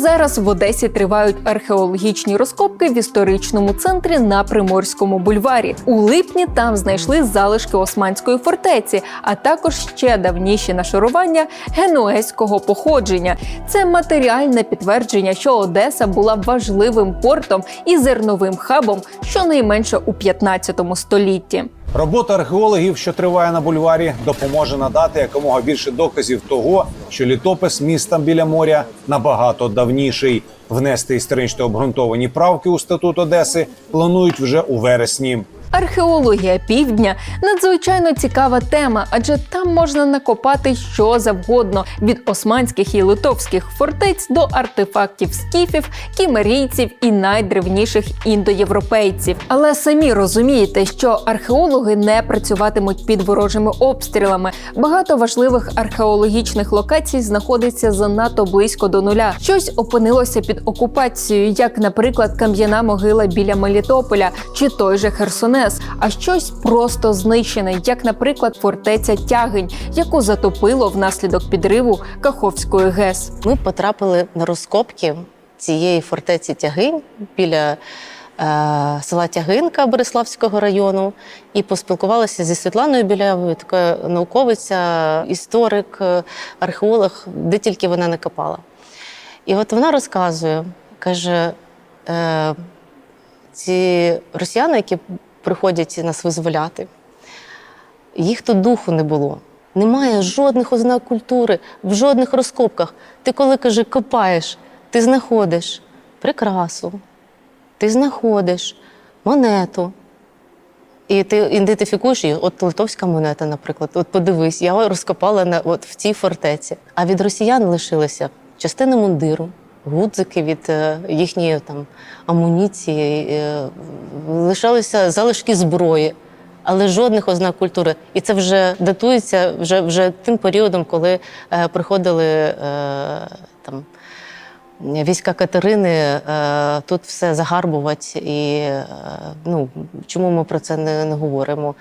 зараз в Одесі тривають археологічні розкопки в історичному центрі на Приморському бульварі. У липні там знайшли залишки османської фортеці, а також ще давніші нашарування генуезького походження. Це матеріальне підтвердження, що Одеса була важливим портом і зерновим хабом щонайменше у 15 столітті. Робота археологів, що триває на бульварі, допоможе надати якомога більше доказів того, що літопис міста біля моря набагато давніший. Внести історично обґрунтовані правки у статут Одеси планують вже у вересні. Археологія півдня надзвичайно цікава тема, адже там можна накопати що завгодно від османських і литовських фортець до артефактів скіфів, кімерійців і найдревніших індоєвропейців. Але самі розумієте, що археологи не працюватимуть під ворожими обстрілами. Багато важливих археологічних локацій знаходиться занадто близько до нуля. Щось опинилося під окупацією, як, наприклад, кам'яна могила біля Мелітополя чи той же Херсонес, а щось просто знищене, як, наприклад, фортеця Тягинь, яку затопило внаслідок підриву Каховської ГЕС. Ми потрапили на розкопки цієї фортеці Тягинь біля е, села Тягинка Бориславського району і поспілкувалися зі Світланою Білявою, така науковиця, історик, е, археолог, де тільки вона не копала. І от вона розказує, каже, е, ці росіяни, які приходять нас визволяти, їх тут духу не було. Немає жодних ознак культури, в жодних розкопках. Ти коли каже, копаєш, ти знаходиш прикрасу, ти знаходиш монету. І ти ідентифікуєш її, от литовська монета, наприклад. От подивись, я розкопала на от в цій фортеці. А від росіян лишилися частина мундиру, гудзики від е, їхньої там амуніції, е, лишалися залишки зброї, але жодних ознак культури. І це вже датується вже, вже тим періодом, коли е, приходили там. Війська Катерини тут все загарбувати, і ну чому ми про це не, не говоримо?